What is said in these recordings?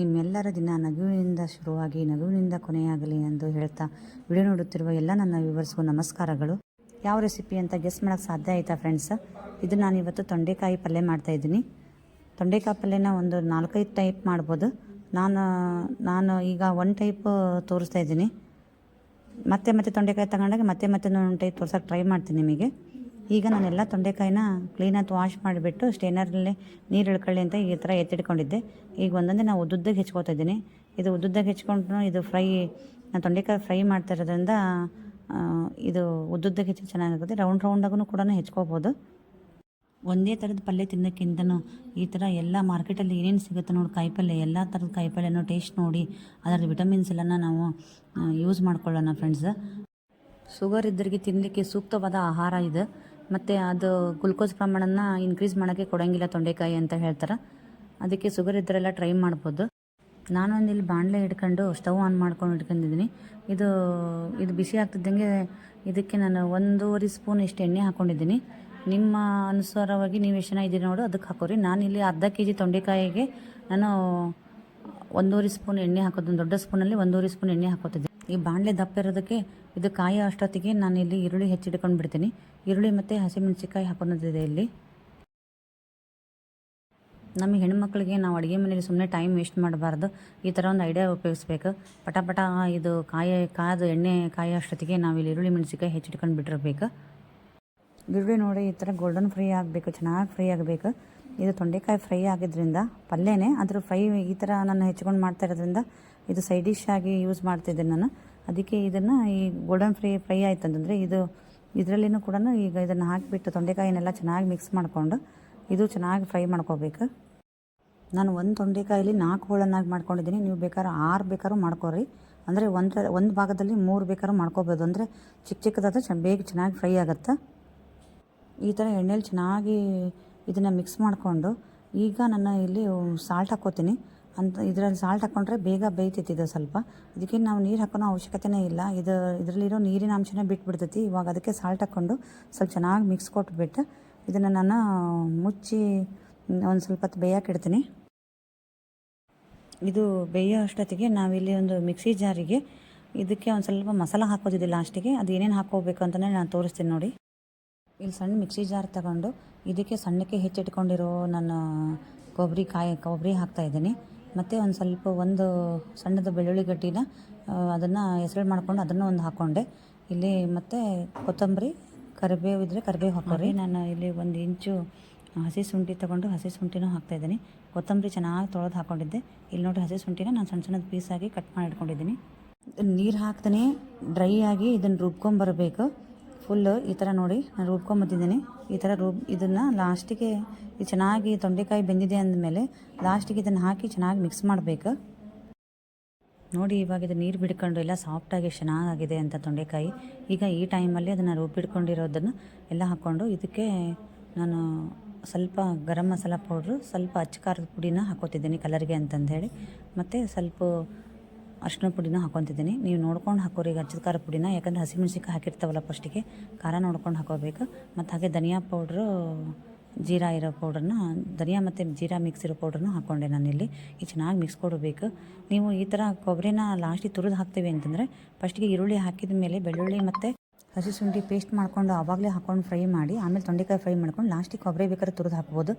ನಿಮ್ಮೆಲ್ಲರ ದಿನ ನಗುವಿನಿಂದ ಶುರುವಾಗಿ, ನಗುವಿನಿಂದ ಕೊನೆಯಾಗಲಿ ಎಂದು ಹೇಳ್ತಾ ವಿಡಿಯೋ ನೋಡುತ್ತಿರುವ ಎಲ್ಲ ನನ್ನ ವಿವರಿಸುವ ನಮಸ್ಕಾರಗಳು. ಯಾವ ರೆಸಿಪಿ ಅಂತ ಗೆಸ್ ಮಾಡೋಕ್ಕೆ ಸಾಧ್ಯ ಆಯಿತಾ ಫ್ರೆಂಡ್ಸ್ ಇದು ನಾನು ಇವತ್ತು ತೊಂಡೆಕಾಯಿ ಪಲ್ಯ ಮಾಡ್ತಾ ಇದ್ದೀನಿ. ತೊಂಡೆಕಾಯಿ ಪಲ್ಯನ ಒಂದು ನಾಲ್ಕೈದು ಟೈಪ್ ಮಾಡ್ಬೋದು. ನಾನು ನಾನು ಈಗ ಒನ್ ಟೈಪ್ ತೋರಿಸ್ತಾ ಇದ್ದೀನಿ. ಮತ್ತೆ ಮತ್ತೆ ತೊಂಡೆಕಾಯಿ ತಗೊಂಡಾಗ ಮತ್ತೆ ಮತ್ತೆ ಒಂದು ಟೈಪ್ ತೋರ್ಸೋಕ್ಕೆ ಟ್ರೈ ಮಾಡ್ತೀನಿ ನಿಮಗೆ. ಈಗ ನಾನೆಲ್ಲ ತೊಂಡೆಕಾಯಿನ ಕ್ಲೀನಾಗಿ ವಾಶ್ ಮಾಡಿಬಿಟ್ಟು ಸ್ಟೇನರಲ್ಲಿ ನೀರು ಇಳ್ಕೊಳ್ಳಿ ಅಂತ ಈ ಥರ ಎತ್ತಿಟ್ಕೊಂಡಿದ್ದೆ. ಈಗ ಒಂದೊಂದೇ ನಾವು ಉದ್ದುದ್ದಕ್ಕೆ ಹೆಚ್ಕೋತಾ ಇದ್ದೀನಿ. ಇದು ಉದ್ದುದ್ದಕ್ಕೆ ಹೆಚ್ಕೊಂಡು ಇದು ಫ್ರೈ ನಾನು ತೊಂಡೆಕಾಯಿ ಫ್ರೈ ಮಾಡ್ತಾ ಇರೋದ್ರಿಂದ ಇದು ಉದ್ದುದ್ದಕ್ಕೆ ಹೆಚ್ಚು ಚೆನ್ನಾಗಾಗುತ್ತೆ ರೌಂಡ್ ರೌಂಡಾಗೂ ಕೂಡ ಹೆಚ್ಕೋಬೋದು. ಒಂದೇ ಥರದ ಪಲ್ಯ ತಿನ್ನೋಕ್ಕಿಂತನೂ ಈ ಥರ ಎಲ್ಲ ಮಾರ್ಕೆಟಲ್ಲಿ ಏನೇನು ಸಿಗುತ್ತೆ ನೋಡಿ ಕಾಯಿಪಲ್ಯ ಎಲ್ಲ ಥರದ ಕಾಯಿಪಲ್ಯನೂ ಟೇಸ್ಟ್ ನೋಡಿ ಅದರ ವಿಟಮಿನ್ಸ್ ಎಲ್ಲನ ನಾವು ಯೂಸ್ ಮಾಡ್ಕೊಳ್ಳೋಣ ಫ್ರೆಂಡ್ಸ್ ಶುಗರ್ ಇದ್ದರಿಗೆ ತಿನ್ನಲಿಕ್ಕೆ ಸೂಕ್ತವಾದ ಆಹಾರ ಇದು. ಮತ್ತು ಅದು ಗ್ಲುಕೋಸ್ ಪ್ರಮಾಣನ ಇನ್ಕ್ರೀಸ್ ಮಾಡೋಕ್ಕೆ ಕೊಡೋಂಗಿಲ್ಲ ತೊಂಡೆಕಾಯಿ ಅಂತ ಹೇಳ್ತಾರೆ. ಅದಕ್ಕೆ ಶುಗರ್ ಇದ್ದರೆಲ್ಲ ಟ್ರೈ ಮಾಡ್ಬೋದು. ನಾನೊಂದು ಇಲ್ಲಿ ಬಾಣಲೆ ಹಿಡ್ಕೊಂಡು ಸ್ಟವ್ ಆನ್ ಮಾಡ್ಕೊಂಡು ಇಟ್ಕೊಂಡಿದ್ದೀನಿ ಇದು ಇದು ಬಿಸಿ ಆಗ್ತಿದ್ದಂಗೆ ಇದಕ್ಕೆ ನಾನು ಒಂದೂವರೆ ಸ್ಪೂನ್ ಇಷ್ಟು ಎಣ್ಣೆ ಹಾಕ್ಕೊಂಡಿದ್ದೀನಿ ನಿಮ್ಮ ಅನುಸಾರವಾಗಿ ನೀವು ಎಷ್ಟು ಜನ ಇದ್ದೀರಿ ನೋಡು ಅದಕ್ಕೆ ಹಾಕೋರಿ. ಇಲ್ಲಿ ಅರ್ಧ ಕೆ ಜಿ ತೊಂಡೆಕಾಯಿಗೆ ನಾನು ಒಂದೂವರೆ ಸ್ಪೂನ್ ಎಣ್ಣೆ ಹಾಕೋದು ದೊಡ್ಡ ಸ್ಪೂನಲ್ಲಿ ಒಂದೂವರೆ ಸ್ಪೂನ್ ಎಣ್ಣೆ ಹಾಕೋತಿದ್ದೆ ಈ ಬಾಣಲೆ ದಪ್ಪ ಇರೋದಕ್ಕೆ ಇದು ಕಾಯಿ ಅಷ್ಟೊತ್ತಿಗೆ ನಾನು ಇಲ್ಲಿ ಈರುಳ್ಳಿ ಹೆಚ್ಚಿಟ್ಕೊಂಡು ಬಿಡ್ತೀನಿ. ಈರುಳ್ಳಿ ಮತ್ತು ಹಸಿಮೆಣಸಿಕಾಯಿ ಹಾಕೊಂಡಿದೆ ಇಲ್ಲಿ. ನಮ್ಮ ಹೆಣ್ಮಕ್ಳಿಗೆ ನಾವು ಅಡುಗೆ ಮನೇಲಿ ಸುಮ್ಮನೆ ಟೈಮ್ ವೇಸ್ಟ್ ಮಾಡಬಾರ್ದು. ಈ ಥರ ಒಂದು ಐಡಿಯಾ ಉಪಯೋಗಿಸ್ಬೇಕು. ಪಟ ಇದು ಕಾಯಿ, ಕಾದು ಎಣ್ಣೆ ಕಾಯಿ ಅಷ್ಟೊತ್ತಿಗೆ ನಾವು ಇಲ್ಲಿ ಈರುಳ್ಳಿ ಮೆಣಸಿಕಾಯಿ ಹೆಚ್ಚಿಟ್ಕೊಂಡು ಬಿಟ್ಟಿರಬೇಕು. ಈರುಳ್ಳಿ ನೋಡಿ ಈ ಥರ ಗೋಲ್ಡನ್ ಫ್ರೈ ಆಗಬೇಕು, ಚೆನ್ನಾಗಿ ಫ್ರೈ ಆಗಬೇಕು. ಇದು ತೊಂಡೆಕಾಯಿ ಫ್ರೈ ಆಗಿದ್ದರಿಂದ ಪಲ್ಯನೇ. ಅದ್ರ ಫ್ರೈ ಈ ಥರ ನಾನು ಹೆಚ್ಕೊಂಡು ಮಾಡ್ತಾ ಇರೋದ್ರಿಂದ ಇದು ಸೈಡ್ ಡಿಶ್ ಆಗಿ ಯೂಸ್ ಮಾಡ್ತಿದ್ದೆ ನಾನು. ಅದಕ್ಕೆ ಇದನ್ನು ಈ ಗೋಲ್ಡನ್ ಫ್ರೈ ಫ್ರೈ ಆಯ್ತು ಅಂತಂದರೆ ಇದು ಇದರಲ್ಲಿನೂ ಕೂಡ ಈಗ ಇದನ್ನು ಹಾಕಿಬಿಟ್ಟು ತೊಂಡೆಕಾಯಿನೆಲ್ಲ ಚೆನ್ನಾಗಿ ಮಿಕ್ಸ್ ಮಾಡಿಕೊಂಡು ಇದು ಚೆನ್ನಾಗಿ ಫ್ರೈ ಮಾಡ್ಕೋಬೇಕು. ನಾನು ಒಂದು ತೊಂಡೆಕಾಯಲ್ಲಿ ನಾಲ್ಕು ಹೋಳನ್ನಾಗಿ ಮಾಡ್ಕೊಂಡಿದ್ದೀನಿ. ನೀವು ಬೇಕಾದ್ರೆ ಆರು ಬೇಕಾದ್ರೂ ಮಾಡ್ಕೊರಿ ಅಂದರೆ ಒಂದು ಒಂದು ಭಾಗದಲ್ಲಿ ಮೂರು ಬೇಕಾದ್ರೂ ಮಾಡ್ಕೋಬೋದು ಅಂದರೆ ಚಿಕ್ಕ ಚಿಕ್ಕದಾದ ಚ, ಬೇಗ ಚೆನ್ನಾಗಿ ಫ್ರೈ ಆಗುತ್ತೆ? ಈ ಥರ ಎಣ್ಣೆಲಿ ಚೆನ್ನಾಗಿ ಇದನ್ನು ಮಿಕ್ಸ್ ಮಾಡಿಕೊಂಡು ಈಗ ನಾನು ಇಲ್ಲಿ ಸಾಲ್ಟ್ ಹಾಕ್ಕೋತೀನಿ ಅಂತ ಇದರಲ್ಲಿ ಸಾಲ್ಟ್ ಹಾಕ್ಕೊಂಡ್ರೆ ಬೇಗ ಬೇಯ್ತೈತಿ ಇದು ಸ್ವಲ್ಪ. ಇದಕ್ಕೆ ನಾವು ನೀರು ಹಾಕೋನೋ ಅವಶ್ಯಕತೆನೇ ಇಲ್ಲ. ಇದು ಇದರಲ್ಲಿರೋ ನೀರಿನ ಅಂಶನೇ ಬಿಟ್ಬಿಡ್ತೈತಿ. ಇವಾಗ ಅದಕ್ಕೆ ಸಾಲ್ಟ್ ಹಾಕ್ಕೊಂಡು ಸ್ವಲ್ಪ ಚೆನ್ನಾಗಿ ಮಿಕ್ಸ್ ಕೊಟ್ಬಿಟ್ಟು ಇದನ್ನು ನಾನು ಮುಚ್ಚಿ ಒಂದು ಸ್ವಲ್ಪ ಹೊತ್ತು ಬೇಯಕ್ಕೆ ಇಡ್ತೀನಿ. ಇದು ಬೇಯೋ ಅಷ್ಟೊತ್ತಿಗೆ ನಾವಿಲ್ಲಿ ಒಂದು ಮಿಕ್ಸಿ ಜಾರಿಗೆ ಇದಕ್ಕೆ ಒಂದು ಸ್ವಲ್ಪ ಮಸಾಲ ಹಾಕೋದಿದೆ ಲಾಸ್ಟಿಗೆ ಅದು ಏನೇನು ಹಾಕೋಬೇಕು ಅಂತಲೇ ನಾನು ತೋರಿಸ್ತೀನಿ ನೋಡಿ. ಇಲ್ಲಿ ಸಣ್ಣ ಮಿಕ್ಸಿ ಜಾರ್ ತಗೊಂಡು ಇದಕ್ಕೆ ಸಣ್ಣಕ್ಕೆ ಹೆಚ್ಚಿಟ್ಕೊಂಡಿರೋ ನಾನು ಕೊಬ್ಬರಿ ಕಾಯಿ ಕೊಬ್ಬರಿ ಹಾಕ್ತಾಯಿದ್ದೀನಿ ಮತ್ತು ಒಂದು ಸ್ವಲ್ಪ ಒಂದು ಸಣ್ಣದ ಬೆಳ್ಳುಳ್ಳಿ ಗಡ್ಡಿನ ಅದನ್ನು ಹೆಸರು ಮಾಡ್ಕೊಂಡು ಅದನ್ನು ಒಂದು ಹಾಕ್ಕೊಂಡೆ ಇಲ್ಲಿ ಮತ್ತು ಕೊತ್ತಂಬರಿ ಕರಿಬೇವು ಇದ್ದರೆ ಕರಿಬೇವು ಹಾಕೋರಿ. ನಾನು ಇಲ್ಲಿ ಒಂದು ಇಂಚು ಹಸಿ ಶುಂಠಿ ತೊಗೊಂಡು ಹಸಿ ಶುಂಠಿನೂ ಹಾಕ್ತಾಯಿದ್ದೀನಿ ಕೊತ್ತಂಬರಿ ಚೆನ್ನಾಗಿ ತೊಳೆದು ಹಾಕ್ಕೊಂಡಿದ್ದೆ ಇಲ್ಲಿ ನೋಡಿ ಹಸಿ ಶುಂಠಿನ ನಾನು ಸಣ್ಣ ಸಣ್ಣದ ಪೀಸಾಗಿ ಕಟ್ ಮಾಡಿ ಇಟ್ಕೊಂಡಿದ್ದೀನಿ. ನೀರು ಹಾಕ್ತಾನೆ ಡ್ರೈ ಆಗಿ ಇದನ್ನು ರುಬ್ಕೊಂಬರಬೇಕು ಫುಲ್ಲು ಈ ಥರ ನೋಡಿ ನಾನು ರುಬ್ಕೊಂಬತ್ತಿದ್ದೀನಿ ಈ ಥರ ರುಬ್, ಇದನ್ನು ಲಾಸ್ಟಿಗೆ ಚೆನ್ನಾಗಿ ತೊಂಡೆಕಾಯಿ ಬೆಂದಿದೆ ಅಂದಮೇಲೆ ಲಾಸ್ಟಿಗೆ ಇದನ್ನು ಹಾಕಿ ಚೆನ್ನಾಗಿ ಮಿಕ್ಸ್ ಮಾಡಬೇಕು. ನೋಡಿ ಇವಾಗ ಇದು ನೀರು ಬಿಡ್ಕೊಂಡು ಎಲ್ಲ ಸಾಫ್ಟಾಗಿ ಚೆನ್ನಾಗಾಗಿದೆ ಅಂತ ತೊಂಡೆಕಾಯಿ. ಈಗ ಈ ಟೈಮಲ್ಲಿ ಅದನ್ನು ರುಬ್ಬಿಡ್ಕೊಂಡಿರೋದನ್ನು ಎಲ್ಲ ಹಾಕ್ಕೊಂಡು ಇದಕ್ಕೆ ನಾನು ಸ್ವಲ್ಪ ಗರಂ ಮಸಾಲ ಪೌಡ್ರು ಸ್ವಲ್ಪ ಅಚ್ಚ ಖಾರದ ಪುಡಿನ ಹಾಕೋತಿದ್ದೀನಿ ಕಲರ್ಗೆ ಅಂತಂದೇಳಿ. ಮತ್ತು ಸ್ವಲ್ಪ ಅರ್ಶಿನ ಪುಡಿನ ಹಾಕೊತಿದ್ದೀನಿ ನೀವು ನೋಡ್ಕೊಂಡು ಹಾಕೋರಿ, ಈಗ ಅಚ್ಚದ ಖಾರ ಪುಡಿನ. ಯಾಕಂದರೆ ಹಸಿಮೆಣ್ಸಿಕಾಯಿ ಹಾಕಿರ್ತಾವಲ್ಲ ಫಸ್ಟಿಗೆ, ಖಾರ ನೋಡ್ಕೊಂಡು ಹಾಕೋಬೇಕು. ಮತ್ತು ಹಾಗೆ ಧನಿಯಾ ಪೌಡ್ರು, ಜೀರಾ ಇರೋ ಪೌಡ್ರನ್ನ, ಧನಿಯಾ ಮತ್ತು ಜೀರಾ ಮಿಕ್ಸ್ ಇರೋ ಪೌಡ್ರನ್ನು ಹಾಕ್ಕೊಂಡೆ ನಾನಿಲ್ಲಿ. ಈ ಚೆನ್ನಾಗಿ ಮಿಕ್ಸ್ ಕೊಡಬೇಕು. ನೀವು ಈ ಥರ ಕೊಬ್ಬರಿನ ಲಾಸ್ಟಿಗೆ ತುರಿದು ಹಾಕ್ತೀವಿ ಅಂತಂದರೆ, ಫಸ್ಟಿಗೆ ಈರುಳ್ಳಿ ಹಾಕಿದ ಮೇಲೆ ಬೆಳ್ಳುಳ್ಳಿ ಮತ್ತು ಹಸಿ ಶುಂಠಿ ಪೇಸ್ಟ್ ಮಾಡ್ಕೊಂಡು ಆವಾಗಲೇ ಹಾಕ್ಕೊಂಡು ಫ್ರೈ ಮಾಡಿ, ಆಮೇಲೆ ತೊಂಡೆಕಾಯಿ ಫ್ರೈ ಮಾಡ್ಕೊಂಡು ಲಾಸ್ಟಿಗೆ ಕೊಬ್ಬರಿ ಬೇಕಾದ್ರೆ ತುರಿದು ಹಾಕ್ಬೋದು.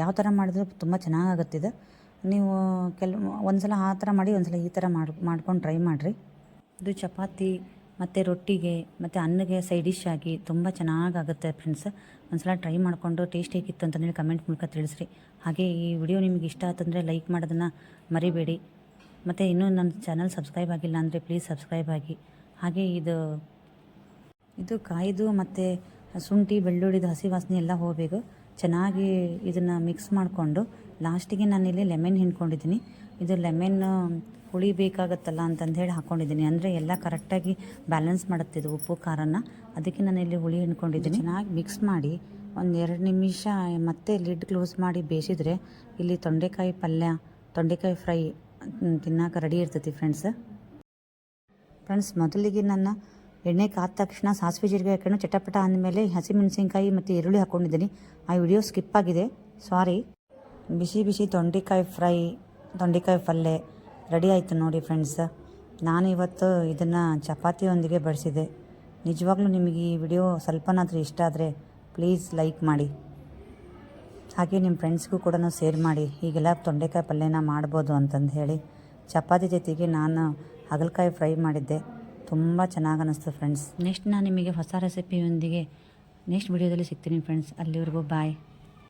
ಯಾವ ಥರ ಮಾಡಿದ್ರು ತುಂಬ ಚೆನ್ನಾಗಾಗುತ್ತಿದೆ ನೀವು ಕೆಲವು ಒಂದು ಸಲ ಆ ಥರ ಮಾಡಿ ಒಂದು ಸಲ ಈ ಥರ ಮಾಡಿ, ಮಾಡ್ಕೊಂಡು ಟ್ರೈ ಮಾಡಿರಿ. ಇದು ಚಪಾತಿ ಮತ್ತು ರೊಟ್ಟಿಗೆ ಮತ್ತು ಅನ್ನಗೆ ಸೈಡ್ ಡಿಶ್ ಆಗಿ ತುಂಬ ಚೆನ್ನಾಗಾಗುತ್ತೆ ಫ್ರೆಂಡ್ಸ್ ಒಂದು ಸಲ ಟ್ರೈ ಮಾಡಿಕೊಂಡು ಟೇಸ್ಟ್ ಹೇಗಿತ್ತು ಅಂತಂದೇಳಿ ಕಮೆಂಟ್ ಮೂಲಕ ತಿಳಿಸ್ರಿ. ಹಾಗೆ ಈ ವಿಡಿಯೋ ನಿಮಗೆ ಇಷ್ಟ ಆತಂದರೆ ಲೈಕ್ ಮಾಡೋದನ್ನು ಮರಿಬೇಡಿ. ಮತ್ತು ಇನ್ನೂ ನನ್ನ ಚಾನಲ್ ಸಬ್ಸ್ಕ್ರೈಬ್ ಆಗಿಲ್ಲ ಅಂದರೆ ಪ್ಲೀಸ್ ಸಬ್ಸ್ಕ್ರೈಬ್ ಆಗಿ. ಹಾಗೆ ಇದು ಇದು ಕಾಯ್ದು ಮತ್ತು ಶುಂಠಿ ಬೆಳ್ಳುಳ್ಳಿದು, ಹಸಿ ವಾಸನೆ ಎಲ್ಲ ಹೋಗಬೇಕು. ಚೆನ್ನಾಗಿ ಇದನ್ನು ಮಿಕ್ಸ್ ಮಾಡಿಕೊಂಡು ಲಾಸ್ಟಿಗೆ ನಾನಿಲ್ಲಿ ಲೆಮೆನ್ ಹಿಂಡ್ಕೊಂಡಿದ್ದೀನಿ. ಇದು ಲೆಮನ್ ಹುಳಿ ಬೇಕಾಗತ್ತಲ್ಲ ಅಂತಂದು ಹೇಳಿ ಹಾಕ್ಕೊಂಡಿದ್ದೀನಿ ಅಂದರೆ ಎಲ್ಲ ಕರೆಕ್ಟಾಗಿ ಬ್ಯಾಲೆನ್ಸ್ ಮಾಡುತ್ತೆ ಇದು ಉಪ್ಪು, ಖಾರನ. ಅದಕ್ಕೆ ನಾನು ಇಲ್ಲಿ ಹುಳಿ ಹಿಂಡ್ಕೊಂಡಿದ್ದೀನಿ. ಚೆನ್ನಾಗಿ ಮಿಕ್ಸ್ ಮಾಡಿ, ಒಂದು ಎರಡು ನಿಮಿಷ ಮತ್ತೆ ಲಿಡ್ ಕ್ಲೋಸ್ ಮಾಡಿ ಬೇಯಿಸಿದರೆ, ಇಲ್ಲಿ ತೊಂಡೆಕಾಯಿ ಪಲ್ಯ, ತೊಂಡೆಕಾಯಿ ಫ್ರೈ ತಿನ್ನಕ್ಕೆ ರೆಡಿ ಇರ್ತೈತಿ ಫ್ರೆಂಡ್ಸ್ ಫ್ರೆಂಡ್ಸ್ ಮೊದಲಿಗೆ ನನ್ನ ಎಣ್ಣೆ ಕಾದ ತಕ್ಷಣ ಸಾಸಿವೆ ಜೀರಿಗೆ ಹಾಕೊಂಡು ಚಟಪಟ ಅಂದಮೇಲೆ ಹಸಿಮೆಣಸಿನ್ಕಾಯಿ ಮತ್ತು ಈರುಳ್ಳಿ ಹಾಕ್ಕೊಂಡಿದ್ದೀನಿ ಆ ವಿಡಿಯೋ ಸ್ಕಿಪ್ ಆಗಿದೆ. ಸಾರಿ. ಬಿಸಿ ಬಿಸಿ ತೊಂಡೆಕಾಯಿ ಫ್ರೈ, ತೊಂಡೆಕಾಯಿ ಪಲ್ಯ ರೆಡಿ ಆಯಿತು ನೋಡಿ ಫ್ರೆಂಡ್ಸ್. ನಾನು ಇವತ್ತು ಇದನ್ನು ಚಪಾತಿಯೊಂದಿಗೆ ಬಡಿಸಿದೆ. ನಿಜವಾಗ್ಲೂ ನಿಮಗೆ ಈ ವಿಡಿಯೋ ಸ್ವಲ್ಪನಾದರೂ ಇಷ್ಟ ಆದರೆ ಪ್ಲೀಸ್ ಲೈಕ್ ಮಾಡಿ. ಹಾಗೆ ನಿಮ್ಮ ಫ್ರೆಂಡ್ಸ್ಗೂ ಕೂಡ ಶೇರ್ ಮಾಡಿ. ಹೀಗೆಲ್ಲ ತೊಂಡೆಕಾಯಿ ಪಲ್ಯನ ಮಾಡ್ಬೋದು ಅಂತಂದು ಹೇಳಿ. ಚಪಾತಿ ಜೊತೆಗೆ ನಾನು ಹಾಗಲಕಾಯಿ ಫ್ರೈ ಮಾಡಿದ್ದೆ. ತುಂಬ ಚೆನ್ನಾಗಿ ಅನ್ನಿಸ್ತು ಫ್ರೆಂಡ್ಸ್ ನೆಕ್ಸ್ಟ್ ನಾನು ನಿಮಗೆ ಹೊಸ ರೆಸಿಪಿಯೊಂದಿಗೆ ನೆಕ್ಸ್ಟ್ ವಿಡಿಯೋದಲ್ಲಿ ಸಿಗ್ತೀನಿ ಫ್ರೆಂಡ್ಸ್ ಅಲ್ಲಿವರೆಗೂ ಬಾಯ್